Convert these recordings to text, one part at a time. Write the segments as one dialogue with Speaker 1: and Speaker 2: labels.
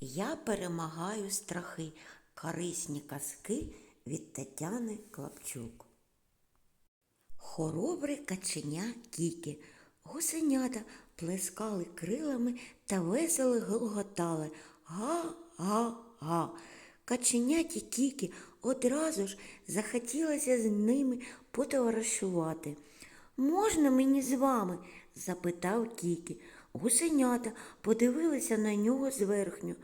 Speaker 1: Я перемагаю страхи. Корисні казки від Тетяни Клапчук. Хоробре каченя Кікі. Гусенята плескали крилами та весело гоготали. Га-га-га. Каченяті Кікі одразу ж захотілося з ними потоваришувати. Можна мені з вами? запитав Кікі. Гусенята подивилися на нього зверхню.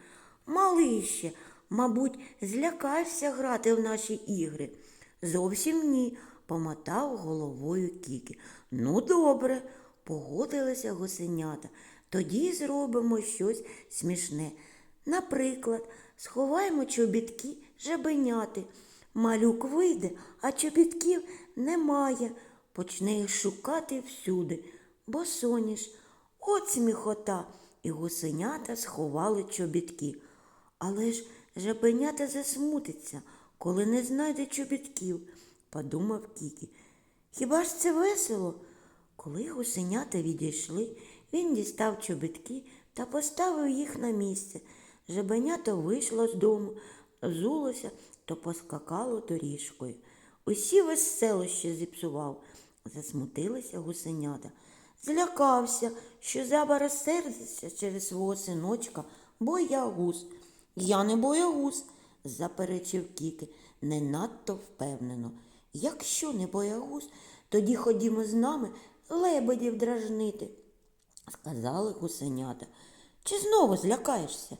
Speaker 1: Малий ще, мабуть, злякався грати в наші ігри. Зовсім ні, помотав головою Кікі. Ну, добре, погодилися гусенята. Тоді зробимо щось смішне. Наприклад, сховаємо чобітки жабеняти. Малюк вийде, а чобітків немає. Почне їх шукати всюди, бо соніш. От сміхота. І гусенята сховали чобітки. Але ж жабенята засмутиться, коли не знайде чобітків, подумав Кікі. Хіба ж це весело? Коли гусенята відійшли, він дістав чобітки та поставив їх на місце. Жабенято вийшло з дому, взулося то поскакало доріжкою. Усі веселощі зіпсував, засмутилися гусенята. Злякався, що заба розсердиться через свого синочка, боягуз. Я не боягуз, заперечив Кіки, не надто впевнено. Якщо не боягуз, тоді ходімо з нами лебедів дражнити, сказали гусенята. Чи знову злякаєшся?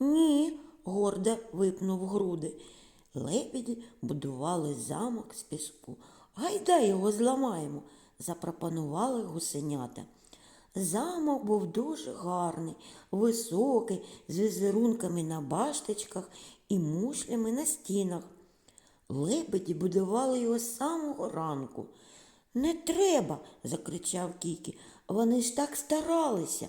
Speaker 1: Ні, гордо випнув груди. Лебеді будували замок з піску. Гайда його зламаємо, запропонували гусенята. Замок був дуже гарний, високий, з візерунками на башточках і мушлями на стінах. Лебеді будували його з самого ранку. Не треба, закричав Кікі. Вони ж так старалися.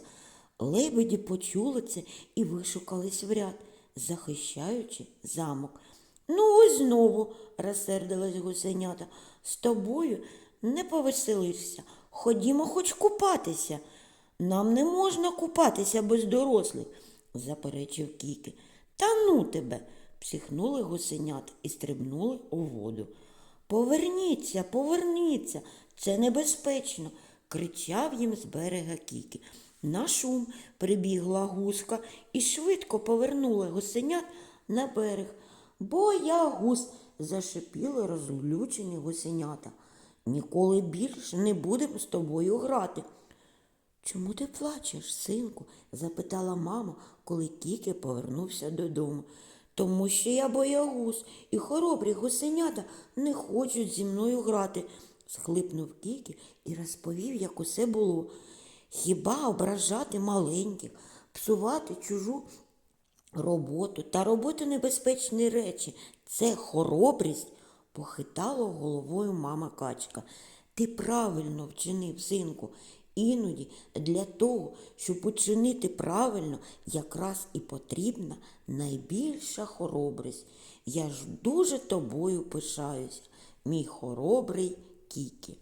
Speaker 1: Лебеді почули це і вишукались в ряд, захищаючи замок. Ну, ось знову, розсердилась гусенята, з тобою не повеселишся. Ходімо хоч купатися. Нам не можна купатися без дорослих, заперечив Кіки. Та ну тебе, психнули гусенята і стрибнули у воду. Поверніться, поверніться, це небезпечно, кричав їм з берега Кіки. На шум прибігла гуска і швидко повернула гусенят на берег. Бо я гус, зашипіли розлючені гусенята. Ніколи більше не будемо з тобою грати. Чому ти плачеш, синку? запитала мама, коли Кіки повернувся додому. Тому що я боягуз, і хоробрі гусенята не хочуть зі мною грати, схлипнув Кікі і розповів, як усе було. Хіба ображати маленьких, псувати чужу роботу та робити небезпечні речі це хоробрість, похитала головою мама качка. Ти правильно вчинив, синку. Іноді для того, щоб учинити правильно, якраз і потрібна найбільша хоробрість. Я ж дуже тобою пишаюся, мій хоробрий Кікі.